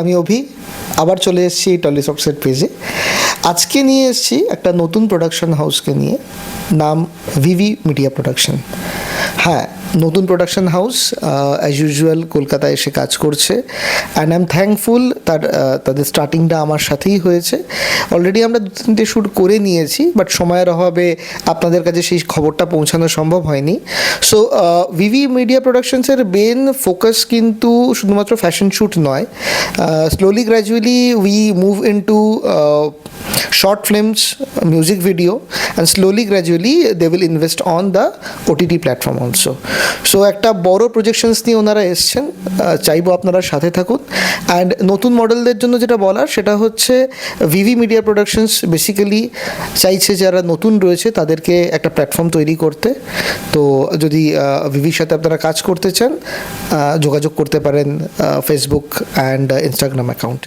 আমি অভি, আবার চলে এসেছি টলিসক্সের পেজে আজকে নিয়ে এসেছি একটা নতুন প্রোডাকশন হাউসকে নিয়ে, নাম ভিভি মিডিয়া প্রোডাকশন হ্যাঁ নতুন প্রোডাকশন হাউস অ্যাজ ইউজুয়াল কলকাতায় এসে কাজ করছে। অ্যান্ড আই এম থ্যাঙ্কফুল তার তাদের স্টার্টিংটা আমার সাথেই হয়েছে। অলরেডি আমরা দু তিনটে শ্যুট করে নিয়েছি বাট সময়ের অভাবে আপনাদের কাছে সেই খবরটা পৌঁছানো সম্ভব হয়নি। সো ভিভি মিডিয়া প্রোডাকশনসের মেন ফোকাস কিন্তু শুধুমাত্র ফ্যাশন শ্যুট নয়। Slowly gradually we move into short films music video and slowly gradually they will invest on the OTT platform also so একটা বড় প্রজেকশনস নিয়ে ওনারা এসছেন চাইব আপনারা সাথে থাকুন। অ্যান্ড নতুন মডেলদের জন্য যেটা বলার, সেটা হচ্ছে ভিভি মিডিয়া প্রোডাকশনস বেসিক্যালি চাইছে যারা নতুন রয়েছে, তাদেরকে একটা প্ল্যাটফর্ম তৈরি করতে। তো যদি ভিভির সাথে আপনারা কাজ করতে চান যোগাযোগ করতে পারেন ফেসবুক অ্যান্ড ইনস্টাগ্রাম অ্যাকাউন্টে